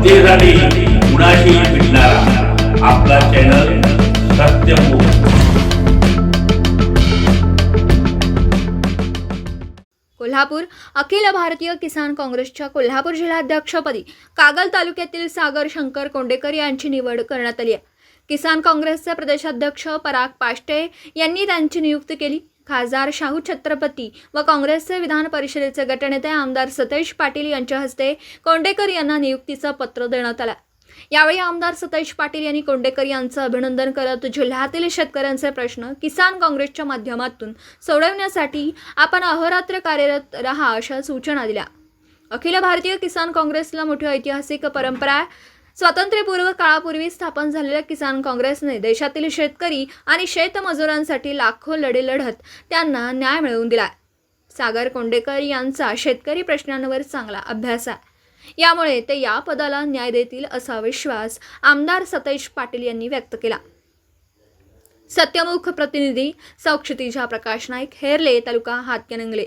जनतेसाठी कुणाशी भेटणारा आपला चॅनल सत्यमुख कोल्हापूर अखिल भारतीय किसान काँग्रेसच्या कोल्हापूर जिल्हाध्यक्षपदी कागल तालुक्यातील सागर शंकर कोंडेकर यांची निवड करण्यात आली आहे. किसान काँग्रेसचे प्रदेशाध्यक्ष पराग पाष्टे यांनी त्यांची नियुक्ती केली. खासदार शाहू छत्रपती व काँग्रेसचे विधान परिषदेचे गटनेते आमदार सतेज पाटील यांच्या हस्ते कोंडेकर यांना नियुक्तीचं पत्र देण्यात आलं. यावेळी आमदार सतेज पाटील यांनी कोंडेकर यांचं अभिनंदन करत जिल्ह्यातील शेतकऱ्यांचे प्रश्न किसान काँग्रेसच्या माध्यमातून सोडवण्यासाठी आपण अहोरात्र कार्यरत रहा अशा सूचना दिल्या. अखिल भारतीय किसान काँग्रेसला मोठी ऐतिहासिक परंपरा आहे स्वातंत्र्यपूर्व काळापूर्वी स्थापन झालेल्या किसान काँग्रेसने देशातील शेतकरी आणि शेतमजुरांसाठी लाखो लढे लढत त्यांना न्याय मिळवून दिला. सागर कोंडेकर यांचा शेतकरी प्रश्नांवर चांगला अभ्यास आहे. यामुळे ते या पदाला न्याय देतील असा विश्वास आमदार सतेज पाटील यांनी व्यक्त केला. सत्यमुख प्रतिनिधी सौक्षितिजा प्रकाश नाईक हेरले तालुका हातकणंगले.